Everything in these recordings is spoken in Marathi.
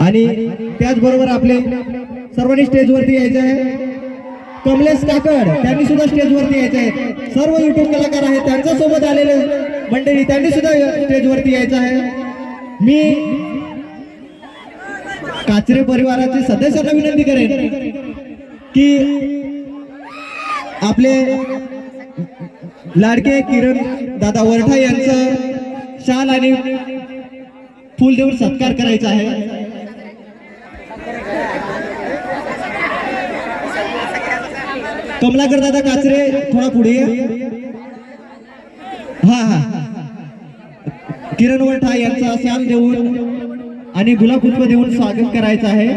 आणि त्याचबरोबर आपले सर्वांनी स्टेजवरती यायचं आहे. कमलेश काकड त्यांनी सुद्धा स्टेजवरती यायचं आहे. सर्व युट्यूब कलाकार आहेत त्यांच्यासोबत आलेले मंडळी त्यांनी सुद्धा स्टेजवरती यायचं आहे. मी काचरे परिवाराचे सदस्यांना विनंती करेन की आपले लाडके किरण दादा वरठा यांचं शाल आणि फुल देऊन सत्कार करायचा आहे. कमलाकर दादा काचरे थोडा पुढे हा हा. किरण वठा यांचा शाल देऊन आणि गुलाब पुष्प देऊन स्वागत करायचं आहे.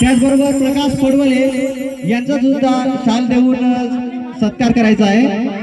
त्याचबरोबर प्रकाश पडवले यांचा सुद्धा शाल देऊन सत्कार करायचा आहे.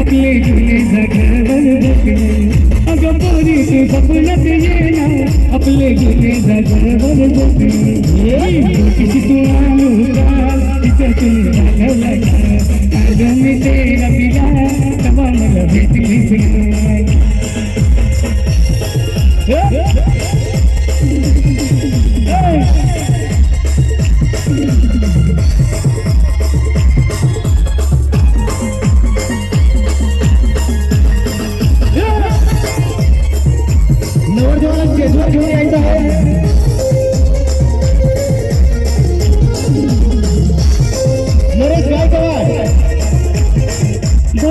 आपले जुने जगवर बसले अगं पोरी तू सपनात ये ना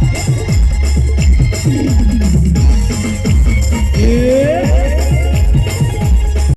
Yeah.